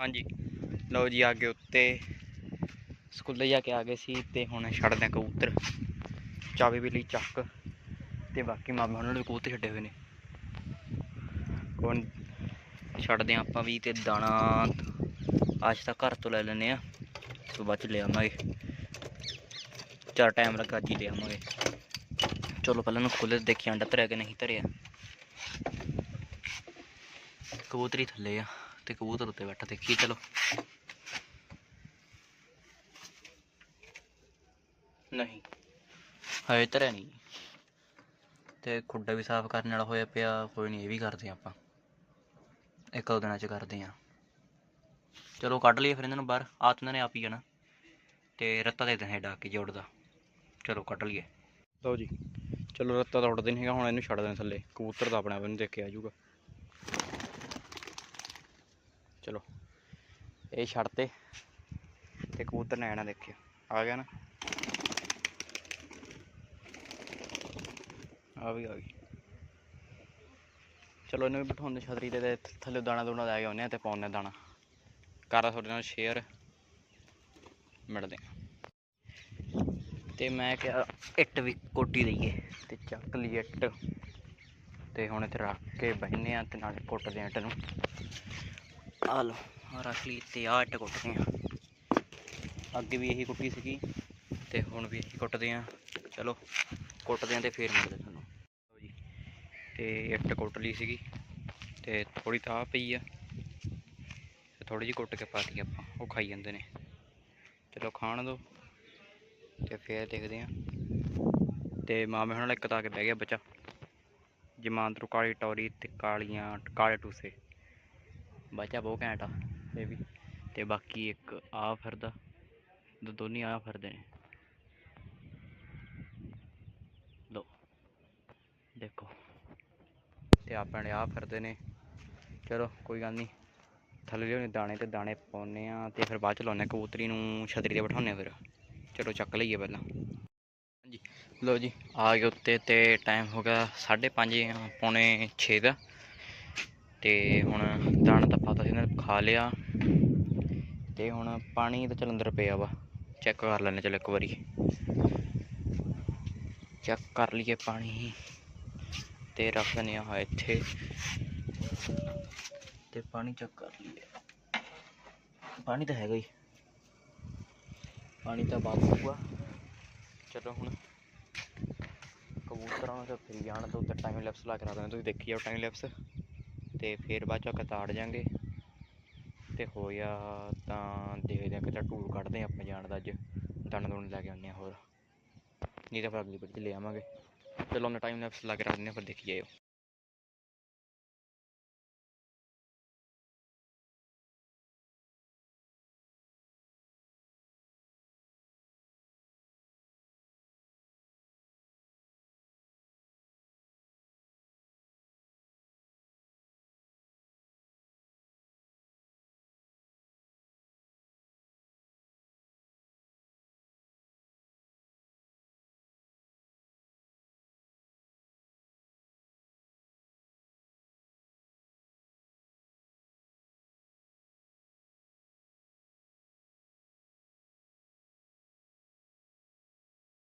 ਹਾਂਜੀ। ਲਓ ਜੀ ਆ ਗਏ ਉੱਤੇ ਸਕੂਲੇ ਜਾ ਕੇ ਆ ਗਏ ਸੀ ਤੇ ਹੁਣ ਛੱਡਦੇ ਹਾਂ ਕਬੂਤਰ। ਚਾਬੀ ਵੀ ਲਈ ਚੱਕ ਤੇ ਬਾਕੀ ਮਾਮਾ ਉਹਨਾਂ ਨੇ ਕਬੂਤਰ ਛੱਡੇ ਹੋਏ ਨੇ। ਹੁਣ ਛੱਡਦੇ ਹਾਂ ਆਪਾਂ ਵੀ ਤੇ ਦਾਣਾ ਅੱਜ ਤਾਂ ਘਰ ਤੋਂ ਲੈ ਲੈਨੇ ਆ ਸਵੇਰ ਚ ਲੈ ਆਵਾਂਗੇ। ਚਾਰ ਟਾਈਮ ਲੱਗਾ ਅੱਜ ਹੀ ਲੈ ਆਵਾਂਗੇ। ਚਲੋ ਪਹਿਲਾਂ ਨੂੰ ਖੁੱਲੇ ਦੇਖੀ ਅੰਡਾ ਧਰਿਆ ਕਿ ਨਹੀਂ ਧਰਿਆ। ਕਬੂਤਰੀ ਥੱਲੇ ਆ। ਤੇ ਕਬੂਤਰ ਉੱਤੇ ਬੈਠਾ ਦੇਖੀ ਚਲੋ। ਨਹੀਂ। ਹਜੇ ਧਰਿਆ ਨਹੀਂ। ਤੇ ਖੁੱਡਾ ਵੀ ਸਾਫ਼ ਕਰਨ ਵਾਲਾ ਹੋਇਆ ਪਿਆ ਕੋਈ ਨਹੀਂ ਇਹ ਵੀ ਕਰਦੇ ਹਾਂ ਆਪਾਂ। ਇੱਕ ਦੋ ਦਿਨਾਂ ਚ ਕਰਦੇ ਆ ਚਲੋ ਕੱਢ ਲਈਏ ਫਿਰ ਇਹਨਾਂ ਨੂੰ ਬਾਹਰ ਆ ਤਾਂ ਇਹਨਾਂ ਨੇ ਆਪ ਹੀ ਜਾਣਾ ਤੇ ਰੱਤਾ ਦੇ ਦੇਣਾ ਡਾ ਕੇ ਜੋੜ ਦਾ। ਚਲੋ ਕੱਢ ਲਈਏ। ਲਓ ਜੀ। ਚਲੋ ਰੱਤਾ ਤਾਂ ਉੱਡਦੇ ਨਹੀਂ ਹੈਗਾ ਹੁਣ ਇਹਨੂੰ ਛੱਡ ਦੇਣਾ ਥੱਲੇ। ਕਬੂਤਰ ਤਾਂ ਆਪਣੇ ਆਪ ਨੂੰ ਦੇਖ ਕੇ ਆ ਜਾਊਗਾ। ਚਲੋ, ਇਹ ਛੱਡਤੇ ਤੇ। ਕਬੂਤਰ ਨੇ ਆਣਾ ਦੇਖਿਓ। ਆ ਗਿਆ ਨਾ? ਆ ਵੀ, ਆ ਗਈ ਚਲੋ, ਇਹਨੂੰ ਵੀ ਬਿਠਾਉਂਦੇ ਛਤਰੀ ਤੇ ਥੱਲੇ ਦਾਣਾ ਦੂਣਾ ਲੈ ਕੇ ਆਉਂਦੇ ਆ ਤੇ ਪਾਉਂਦੇ ਹਾਂ ਦਾਣਾ। ਕਰਦਾ ਤੁਹਾਡੇ ਨਾਲ ਸ਼ੇਅਰ ਮਿਲਦੇ ਆ। ਤੇ ਮੈਂ ਕਿਹਾ, ਇੱਟ ਵੀ ਕੋਟੀ ਦਈਏ ਤੇ ਚੱਕ ਲਈ ਇੱਟ। ਤੇ ਹੁਣ ਇੱਥੇ ਰੱਖ ਕੇ ਬਹਿਨੇ ਆ ਤੇ ਨਾਲੇ ਕੁੱਟਦੇ ਆ ਇੱਟ ਨੂੰ। ਆ ਲਓ ਰੱਖ ਲਈ ਤੇ ਆਹ ਇੱਟ ਕੁੱਟਦੇ ਆ ਅੱਗੇ ਵੀ ਇਹੀ ਕੁੱਟੀ ਸੀਗੀ ਤੇ ਹੁਣ ਵੀ ਇਹੀ ਕੁੱਟਦੇ ਆ ਚਲੋ, ਕੁੱਟਦੇ ਆ ਤੇ ਫੇਰ ਮਿਲਦੇ ਤੁਹਾਨੂੰ। ਲਓ ਜੀ, ਤੇ ਇੱਟ ਕੁੱਟ ਲਈ ਸੀਗੀ ਤੇ ਥੋੜੀ ਤਾਂ ਪਈ ਆ। ਤੇ ਥੋੜੀ ਜਿਹੀ ਕੁੱਟ ਕੇ ਪਾਤੀ ਆਪਾਂ, ਉਹ ਖਾਈ ਜਾਂਦੇ ਨੇ। ਚਲੋ, ਖਾਣ ਦੋ ਤੇ ਫੇਰ ਦੇਖਦੇ ਆ ਤੇ ਮਾਮੇ ਹੁਣ ਇੱਕ ਤਾਂ ਕੇ ਬਹਿ ਗਿਆ ਬੱਚਾ। ਜਮਾਂਦਰੂ ਕਾਲੀ ਟੌਰੀ ਤੇ ਕਾਲੀਆਂ, ਕਾਲੇ ਟੂਸੇ। ਬੱਚਾ ਬਹੁਤ ਘੈਂਟ ਆ, ਇਹ ਵੀ। ਤੇ ਬਾਕੀ ਇੱਕ ਆ ਫਿਰਦਾ ਦੋਨੀ ਆ ਫਿਰਦੇ ਨੇ। ਲੋ ਦੇਖੋ। ਤੇ ਆਪਣੇ ਆ ਫਿਰਦੇ ਨੇ। ਚਲੋ, ਕੋਈ ਗੱਲ ਨਹੀਂ ਥੱਲੇ ਲਿਆਉਣੇ ਦਾਣੇ ਤੇ ਦਾਣੇ ਪਾਉਨੇ ਆ ਤੇ ਫਿਰ ਬਾਅਦ ਚ ਲਾਉਨੇ ਕਬੂਤਰੀ ਨੂੰ ਛਤਰੀ ਤੇ ਬਿਠਾਉਨੇ ਆ ਫਿਰ। ਚਲੋ, ਚੱਕ ਲਈਏ ਪਹਿਲਾਂ। ਹਾਂਜੀ। ਲਓ ਜੀ, ਆ ਗਏ ਉੱਤੇ ਤੇ ਟਾਈਮ ਹੋ ਗਿਆ 5:30 ਪੌਣੇ 6 ਦਾ। ਤੇ ਹੁਣ ਦਾਣਾ ਤਾਂ ਪਤਾ ਸੀ ਇਹਨਾਂ ਨੇ ਖਾ ਲਿਆ ਤੇ ਹੁਣ ਪਾਣੀ ਤਾਂ ਚਲ ਅੰਦਰ ਪਿਆ ਵਾ ਚੈੱਕ ਕਰ ਲੈਣੇ ਚਲ ਇੱਕ ਵਾਰੀ। ਚੈੱਕ ਕਰ ਲਈਏ ਪਾਣੀ। ਤੇ ਰੱਖ ਦਿੰਦੇ ਆ ਇੱਥੇ। ਤੇ ਪਾਣੀ ਚੈੱਕ ਕਰ ਲਈਏ। ਪਾਣੀ ਤਾਂ ਹੈਗਾ ਹੀ। ਪਾਣੀ ਤਾਂ ਬਾਤ ਹੋਊਗਾ। ਚਲੋ ਹੁਣ ਕਬੂਤਰਾਂ ਨੂੰ ਤਾਂ ਫਿਰ ਜਾਣ ਤੋਂ ਤੇ ਟਾਈਮ ਲੈਪਸ ਲਾ ਕੇ ਰੱਖ ਦਿੰਦੇ ਤੁਸੀਂ ਦੇਖੀ ਜਾਓ ਟਾਈਮ ਲੈਪਸ ਤੇ ਫਿਰ ਬਾਅਦ ਚੋਂ ਕਤਾੜ ਜਾਾਂਗੇ। ਤੇ ਹੋਇਆ ਤਾਂ ਦੇਖਦੇ ਆ ਕਿਤੇ ਟੂਰ ਕੱਢਦੇ ਆ ਆਪਾਂ ਜਾਣ ਦਾ ਅੱਜ। ਦਣ ਦੁਣ ਲੈ ਕੇ ਆਉਂਦੇ ਆ ਹੋਰ। ਨਹੀਂ ਤਾਂ ਫਿਰ ਅਗਲੀ ਵਾਰੀ ਲੈ ਆਵਾਂਗੇ। ਚਲੋ ਉਹਨੇ ਟਾਈਮ ਲੈਪਸ ਲਾ ਕੇ ਰੱਖ ਦਿੰਦੇ ਆ ਫਿਰ ਦੇਖੀ ਜਾਇਓ।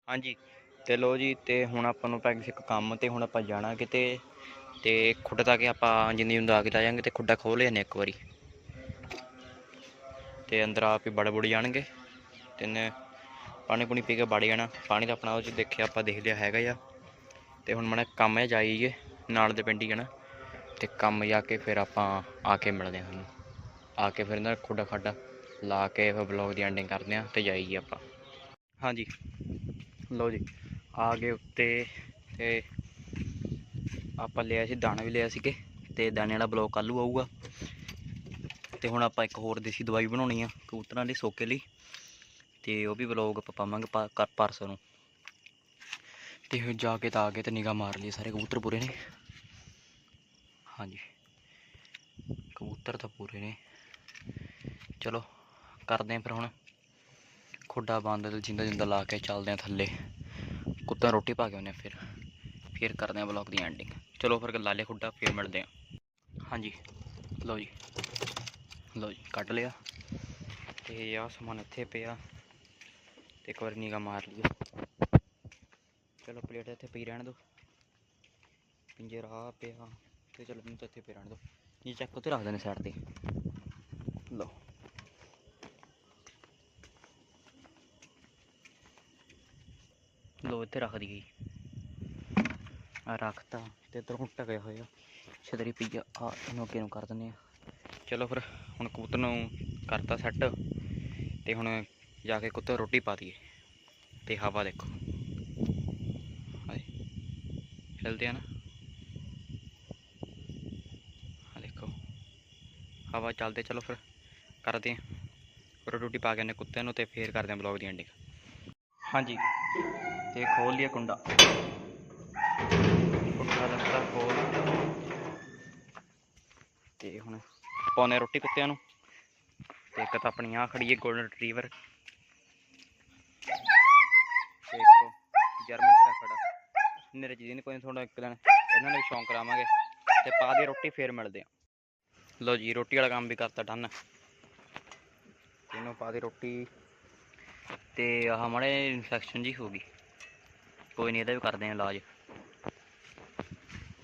ਹਾਂਜੀ। ਤੇ ਲੋ ਜੀ, ਤੇ ਹੁਣ ਆਪਾਂ ਨੂੰ ਪੈ ਕਿਸੇ ਕੰਮ ਤੇ ਹੁਣ ਆਪਾਂ ਜਾਣਾ ਕਿਤੇ। ਤੇ ਖੁੱਡ ਤਾਂ ਕਿ ਆਪਾਂ ਜਿੰਨੀ ਹੁੰਦਾ ਆ ਕੇ ਲੈ ਜਾਾਂਗੇ ਤੇ ਖੁੱਡਾ ਖੋਲ ਲਿਆਨੇ ਇੱਕ ਵਾਰੀ। ਤੇ ਅੰਦਰ ਆਪ ਹੀ ਬੜ ਬੁੜ ਜਾਣਗੇ। ਤਿੰਨ ਪਾਣੀ ਪੁਣੀ ਪੀ ਕੇ ਵੜ ਜਾਣਾ। ਪਾਣੀ ਤਾਂ ਆਪਣਾ ਉਹ ਚ ਦੇਖਿਆ ਆਪਾਂ ਦੇਖ ਲਿਆ ਹੈਗਾ ਆ। ਤੇ ਹੁਣ ਮੜਾ ਕੰਮ ਹੈ ਜਾਈਏ ਨਾਲ ਦੇ ਪਿੰਡ ਹੀ ਜਾਣਾ। ਤੇ ਕੰਮ ਜਾ ਕੇ ਫਿਰ ਆਪਾਂ ਆ ਕੇ ਮਿਲਦੇ ਹਾਂ ਤੁਹਾਨੂੰ। ਆ ਕੇ ਫਿਰ ਨਾ ਖੁੱਡਾ ਖਾਡਾ ਲਾ ਕੇ ਫਿਰ ਬਲੌਗ ਦੀ ਐਂਡਿੰਗ ਕਰਦੇ ਹਾਂ ਤੇ ਜਾਈਏ ਆਪਾਂ। ਹਾਂਜੀ। ਲਓ ਜੀ, ਆ ਗਏ ਉੱਤੇ ਤੇ ਆਪਾਂ ਲਿਆ ਸੀ, ਦਾਣਾ ਵੀ ਲਿਆ ਸੀਗੇ ਤੇ ਦਾਣੇ ਵਾਲਾ ਬਲੌਕ ਕੱਲ੍ਹ ਆਊਗਾ। ਤੇ ਹੁਣ ਆਪਾਂ ਇੱਕ ਹੋਰ ਦੇਸੀ ਦਵਾਈ ਬਣਾਉਣੀ ਆ ਕਬੂਤਰਾਂ ਲਈ ਸੋਕੇ ਲਈ ਤੇ ਉਹ ਵੀ ਬਲੌਗ ਆਪਾਂ ਪਾਵਾਂਗੇ ਪਾ- ਕਰ ਪਰਸੋਂ ਨੂੰ। ਤੇ ਹੁਣ ਜਾ ਕੇ ਤਾਂ ਆ ਗਏ ਤੇ ਨਿਗਾਹ ਮਾਰ ਲਈ ਸਾਰੇ ਕਬੂਤਰ ਪੂਰੇ ਨੇ। ਹਾਂਜੀ। ਕਬੂਤਰ ਤਾਂ ਪੂਰੇ ਨੇ। ਚਲੋ, ਕਰਦੇ ਆਂ ਫਿਰ ਹੁਣ। ਖੁੱਡਾ ਬੰਦ ਤੇ ਜਿੰਦਾ ਜਿੰਦਾ ਲਾ ਕੇ ਚੱਲਦੇ ਆਂ ਥੱਲੇ। ਕੁੱਤਾ ਰੋਟੀ ਪਾ ਕੇ ਆਉਂਦੇ ਆਂ ਫਿਰ। ਫਿਰ ਕਰਦੇ ਆਂ ਬਲੌਗ ਦੀ ਐਂਡਿੰਗ ਚਲੋ ਫਿਰ ਲਾ ਲਿਆ ਖੁੱਡਾ, ਫਿਰ ਮਿਲਦੇ ਆਂ ਹਾਂਜੀ, ਲਓ ਜੀ। ਲਓ ਜੀ, ਕੱਢ ਲਿਆ। ਤੇ ਆਹ ਸਮਾਨ ਇੱਥੇ ਪਿਆ। ਤੇ ਇੱਕ ਵਾਰ ਨੀਗਾ ਮਾਰ ਲਿਓ ਚਲੋ ਪਲੇਟ ਇੱਥੇ ਪਈ ਰਹਿਣ ਦਿਓ ਪਿੰਜਰਾ ਪਿਆ। ਤੇ ਚਲੋ ਮੈਨੂੰ ਤਾਂ ਇੱਥੇ ਪਈ ਰਹਿਣ ਦਿਓ ਇਹ ਚੱਕ ਉੱਤੇ ਰੱਖ ਦੇਣੇ ਸਾਈਡ ਤੇ। ਲਓ। ਲੋ ਇੱਥੇ ਰੱਖ ਦਈਏ ਆ ਰੱਖਤਾ ਤੇ ਇੱਧਰ ਹੁਣ ਟਕਿਆ ਹੋਇਆ। ਛਤਰੀ ਪਈ ਆ। ਆ ਇਹਨੂੰ ਅੱਗੇ ਨੂੰ ਕਰ ਦਿੰਦੇ ਆ। ਚਲੋ ਫਿਰ ਹੁਣ ਕਬੂਤਰ ਨੂੰ ਕਰਤਾ ਸੈੱਟ ਤੇ ਹੁਣ ਜਾ ਕੇ ਕੁੱਤੇ ਰੋਟੀ ਪਾ ਦਈਏ। ਤੇ ਹਵਾ ਦੇਖੋ। ਹਾਏ, ਹਿਲਦੇ ਆ ਨਾ। ਆ ਦੇਖੋ। ਹਵਾ ਚੱਲਦੇ ਚਲੋ ਫਿਰ ਕਰਦੇ ਆ। ਰੋਟੀ ਪਾ ਕੇ ਨੇ ਕੁੱਤੇ ਨੂੰ ਤੇ ਫੇਰ ਕਰਦੇ ਆ ਬਲੌਗ ਦੀ ਐਂਡਿੰਗ ਹਾਂਜੀ। ਤੇ ਖੋਲ ਲਿਆ ਕੁੰਡਾ। ਕੁੰਡਾ ਦਿੱਤਾ ਖੋਲ ਤੇ ਹੁਣ ਪਾਉਨੇ ਰੋਟੀ ਕੁੱਤਿਆਂ ਨੂੰ। ਤੇ ਇੱਕ ਤਾਂ ਆਪਣੀ ਆ ਖੜੀ ਹੈ 골ਡਨ ਰਿਟਰੀਵਰ ਤੇ ਇੱਕ ਜਰਮਨ ਸ਼ੈਫਰਡ ਨਰੇ ਜੀ ਨੇ ਕੋਈ ਥੋੜਾ ਇੱਕ ਦਿਨ। ਇਹਨਾਂ ਨੂੰ ਸ਼ੌਂਕ ਕਰਾਵਾਂਗੇ। ਤੇ ਪਾ ਦੀ ਰੋਟੀ, ਫੇਰ ਮਿਲਦੇ ਆ ਲਓ ਜੀ, ਰੋਟੀ ਵਾਲਾ ਕੰਮ ਵੀ ਕਰਤਾ ਡਨ। ਇਹਨੂੰ ਪਾ ਦੀ ਰੋਟੀ। ਤੇ ਆਹ ਮਾੜੇ ਇਨਫੈਕਸ਼ਨ ਜੀ ਹੋ ਗਈ। ਕੋਈ ਨਹੀਂ ਇਹਦਾ ਵੀ ਕਰਦੇ ਆ ਇਲਾਜ।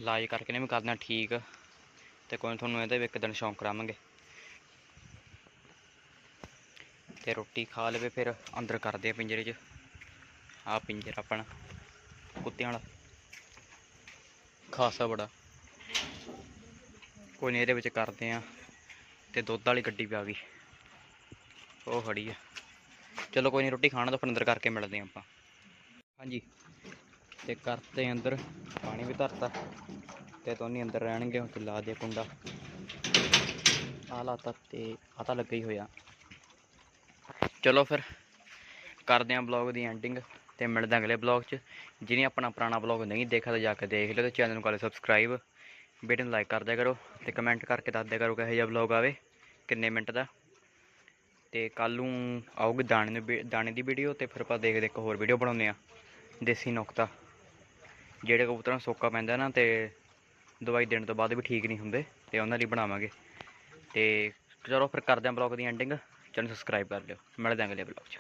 ਇਲਾਜ ਕਰਕੇ ਨੇ ਵੀ ਕਰਦੇ ਆ ਠੀਕ, ਤੇ ਕੋਈ ਤੁਹਾਨੂੰ ਇਹਦਾ ਵੀ ਇੱਕ ਦਿਨ ਸ਼ੌਂਕ ਕਰਾਵਾਂਗੇ। ਤੇ ਰੋਟੀ ਖਾ ਲਵੇ ਫਿਰ, ਅੰਦਰ ਕਰਦੇ ਆ ਪਿੰਜਰੇ 'ਚ। ਆ ਪਿੰਜਰਾ ਆਪਣਾ, ਕੁੱਤਿਆਂ ਵਾਲਾ। ਖਾਸਾ ਬੜਾ। ਕੋਈ ਨਹੀਂ ਇਹਦੇ ਵਿੱਚ ਕਰਦੇ ਆ ਤੇ ਦੁੱਧ ਵਾਲੀ ਗੱਡੀ ਵੀ ਆ ਗਈ। ਉਹ ਖੜੀ ਆ। ਚਲੋ ਕੋਈ ਨਹੀਂ ਰੋਟੀ ਖਾਣਾ ਤਾਂ ਫਿਰ ਅੰਦਰ ਕਰਕੇ ਮਿਲਦੇ ਆ ਆਪਾਂ। ਹਾਂਜੀ। ਤੇ ਕਰਤੇ ਅੰਦਰ, ਪਾਣੀ ਵੀ ਧਰਤਾ ਤੇ ਦੋਨੇ ਅੰਦਰ ਰਹਿਣਗੇ, ਹੁਣ ਲਾ ਦੇ ਕੁੰਡਾ। ਆ ਲਾਤਾ ਤੇ ਆ ਤਾਂ ਲੱਗਾ ਹੀ ਹੋਇਆ। ਚਲੋ ਫਿਰ, ਕਰਦੇ ਆਂ ਬਲੌਗ ਦੀ ਐਂਡਿੰਗ ਤੇ ਮਿਲਦੇ ਆਂ ਅਗਲੇ ਬਲੌਗ 'ਚ। ਜਿਹਨੇ ਆਪਣਾ ਪੁਰਾਣਾ ਬਲੌਗ ਨਹੀਂ ਦੇਖਿਆ ਤਾਂ ਜਾ ਕੇ ਦੇਖ ਲਿਓ ਤੇ ਚੈਨਲ ਨੂੰ ਕਰ ਸਬਸਕ੍ਰਾਈਬ ਵੀਡੀਓ ਨੂੰ ਲਾਈਕ ਕਰ ਦਿਆ ਕਰੋ ਤੇ ਕਮੈਂਟ ਕਰਕੇ ਦੱਸ ਦਿਆ ਕਰੋ ਕਿਹੋ ਜਿਹਾ ਬਲੌਗ ਆਵੇ, ਕਿੰਨੇ ਮਿੰਟ ਦਾ। ਤੇ ਕੱਲ ਨੂੰ ਆਊਗੀ ਦਾਣੇ ਨੂੰ ਵੀ- ਦਾਣੇ ਦੀ ਵੀਡੀਓ ਤੇ ਫਿਰ ਆਪਾਂ ਦੇਖਦੇ ਇੱਕ ਹੋਰ ਵੀਡੀਓ ਬਣਾਉਂਦੇ ਆ। ਦੇਸੀ ਨੁਕਤਾ, ਜਿਹੜੇ ਕਬੂਤਰਾਂ ਨੂੰ ਸੋਕਾ ਪੈਂਦਾ ਨਾ ਤੇ ਦਵਾਈ ਦੇਣ ਤੋਂ ਬਾਅਦ ਵੀ ਠੀਕ ਨਹੀਂ ਹੁੰਦੇ ਤੇ ਉਹਨਾਂ ਲਈ ਬਣਾਵਾਂਗੇ। ਤੇ ਚਲੋ ਫਿਰ ਕਰਦੇ ਆਂ ਬਲੌਗ ਦੀ ਐਂਡਿੰਗ ਚੈਨਲ ਸਬਸਕ੍ਰਾਈਬ ਕਰ ਲਿਓ। ਮਿਲਦੇ ਆਂ ਅਗਲੇ ਬਲੌਗ 'ਚ।